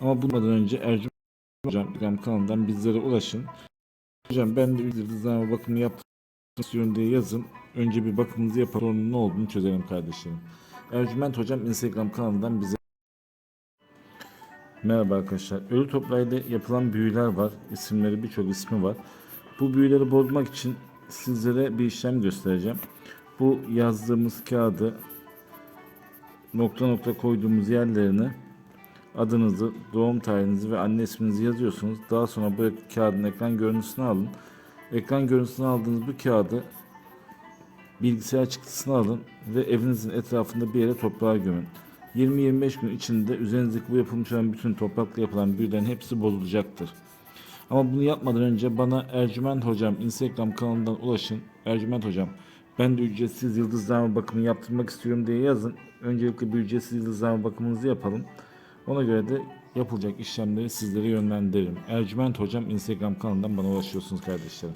Ama bundan önce Ercüment Hocam Instagram kanalından bizlere ulaşın. Hocam ben de yıldızlama bakımı yapmak istiyorum diye yazın. Önce bir bakımınızı yapalım sonra ne olduğunu çözelim kardeşlerim. Ercüment Hocam Instagram kanalından bize Merhaba arkadaşlar. Ölü toprağıyla yapılan büyüler var. İsimleri birçok ismi var. Bu büyüleri bozmak için sizlere bir işlem göstereceğim. Bu yazdığımız kağıdı nokta nokta koyduğumuz yerlerine adınızı, doğum tarihinizi ve anne isminizi yazıyorsunuz. Daha sonra bu kağıdın ekran görüntüsünü alın. Ekran görüntüsünü aldığınız bu kağıdı bilgisayar çıktısını alın ve evinizin etrafında bir yere toprağa gömün. 20-25 gün içinde üzerinizdeki bu yapılmış olan bütün toprakla yapılan büyülerin hepsi bozulacaktır. Ama bunu yapmadan önce bana Ercüment Hocam Instagram kanalından ulaşın. Ercüment Hocam ben de ücretsiz yıldızlama bakımı yaptırmak istiyorum diye yazın. Öncelikle bir ücretsiz yıldızlama bakımınızı yapalım. Ona göre de yapılacak işlemleri sizlere yönlendiririm. Ercüment Hocam Instagram kanalından bana ulaşıyorsunuz kardeşlerim.